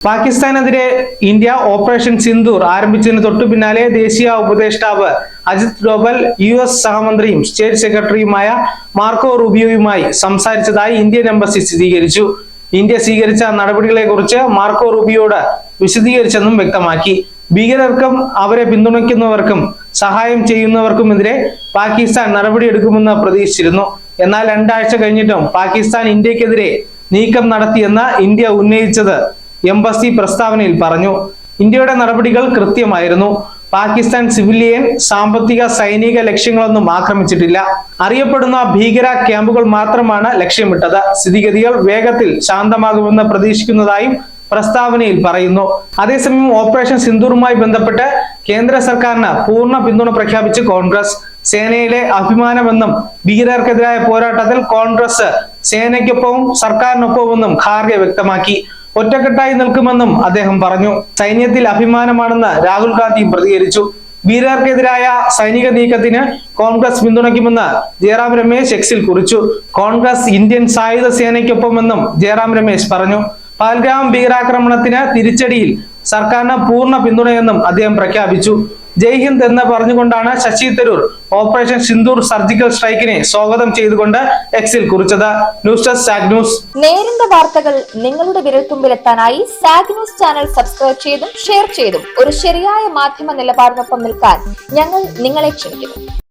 പാകിസ്ഥാനെതിരെ India operation Sindoor ആരംഭിച്ചതിന് തൊട്ടു പിന്നാലെ ദേശീയ ഉപദേഷ്ടാവ് അജിത് ഡോബൽ യു എസ് സഹമന്ത്രിയും സ്റ്റേറ്റ് സെക്രട്ടറിയുമായ മാർക്കോ റൂബിയോയുമായി സംസാരിച്ചതായി ഇന്ത്യൻ എംബസി സ്ഥിരീകരിച്ചു. ഇന്ത്യ സ്വീകരിച്ച നടപടികളെക്കുറിച്ച് മാർക്കോ റൂബിയോട് വിശദീകരിച്ചെന്നും വ്യക്തമാക്കി. ഭീകരർക്കും അവരെ പിന്തുണയ്ക്കുന്നവർക്കും സഹായം ചെയ്യുന്നവർക്കുമെതിരെ പാകിസ്ഥാൻ നടപടിയെടുക്കുമെന്ന് പ്രതീക്ഷിച്ചിരുന്നു. എന്നാൽ രണ്ടാഴ്ച കഴിഞ്ഞിട്ടും പാകിസ്ഥാൻ ഇന്ത്യക്കെതിരെ നീക്കം നടത്തിയെന്ന് ഇന്ത്യ ഉന്നയിച്ചത് എംബസി പ്രസ്താവനയിൽ പറഞ്ഞു ഇന്ത്യയുടെ നടപടികൾ കൃത്യമായിരുന്നു. പാകിസ്ഥാൻ സിവിലിയൻ സാമ്പത്തിക സൈനിക ലക്ഷ്യങ്ങളൊന്നും ആക്രമിച്ചിട്ടില്ല. അറിയപ്പെടുന്ന ഭീകര ക്യാമ്പുകൾ മാത്രമാണ് ലക്ഷ്യമിട്ടത്. സ്ഥിതിഗതികൾ വേഗത്തിൽ ശാന്തമാകുമെന്ന് പ്രതീക്ഷിക്കുന്നതായും പ്രസ്താവനയിൽ പറയുന്നു. അതേസമയം ഓപ്പറേഷൻ സിന്ദൂറുമായി ബന്ധപ്പെട്ട് കേന്ദ്ര സർക്കാരിന് പൂർണ പിന്തുണ പ്രഖ്യാപിച്ച് കോൺഗ്രസ്. സേനയിലെ അഭിമാനമെന്നും ഭീകരർക്കെതിരായ പോരാട്ടത്തിൽ കോൺഗ്രസ് സേനയ്ക്കൊപ്പവും സർക്കാരിനൊപ്പവുമെന്നും ഖാർഗെ വ്യക്തമാക്കി. ഒറ്റക്കെട്ടായി നിൽക്കുമെന്നും അദ്ദേഹം പറഞ്ഞു. സൈന്യത്തിൽ അഭിമാനമാണെന്ന് രാഹുൽ ഗാന്ധി പ്രതികരിച്ചു. വീരർക്കെതിരായ സൈനിക നീക്കത്തിന് കോൺഗ്രസ് പിന്തുണയ്ക്കുമെന്ന് ജയറാം രമേശ് എക്സിൽ കുറിച്ചു. കോൺഗ്രസ് ഇന്ത്യൻ സായുധ സേനയ്ക്കൊപ്പമെന്നും ജയറാം രമേശ് പറഞ്ഞു. പാൽഗ്രാം ഭീകരാക്രമണത്തിന് തിരിച്ചടിയിൽ സർക്കാരിന് പൂർണ പിന്തുണയെന്നും അദ്ദേഹം പ്രഖ്യാപിച്ചു. ജയ് ഹിന്ദ് എന്ന് പറഞ്ഞുകൊണ്ടാണ് ശശി തരൂർ ഓപ്പറേഷൻ സിന്ദൂർ സർജിക്കൽ സ്ട്രൈക്കിനെ സ്വാഗതം ചെയ്തുകൊണ്ട് എക്സിൽ കുറിച്ചത്. ന്യൂസ് ഡെസ്ക് സാഗ് ന്യൂസ്. നേരിന്റെ വാർത്തകൾ നിങ്ങളുടെ വിരൽത്തുമ്പിലെത്താനായി സാഗ് ന്യൂസ് ചാനൽ സബ്സ്ക്രൈബ് ചെയ്തും ഷെയർ ചെയ്തും ഒരു ശരിയായ മാധ്യമ നിലപാടിനൊപ്പം നിൽക്കാൻ ഞങ്ങൾ നിങ്ങളെ ക്ഷണിക്കുന്നു.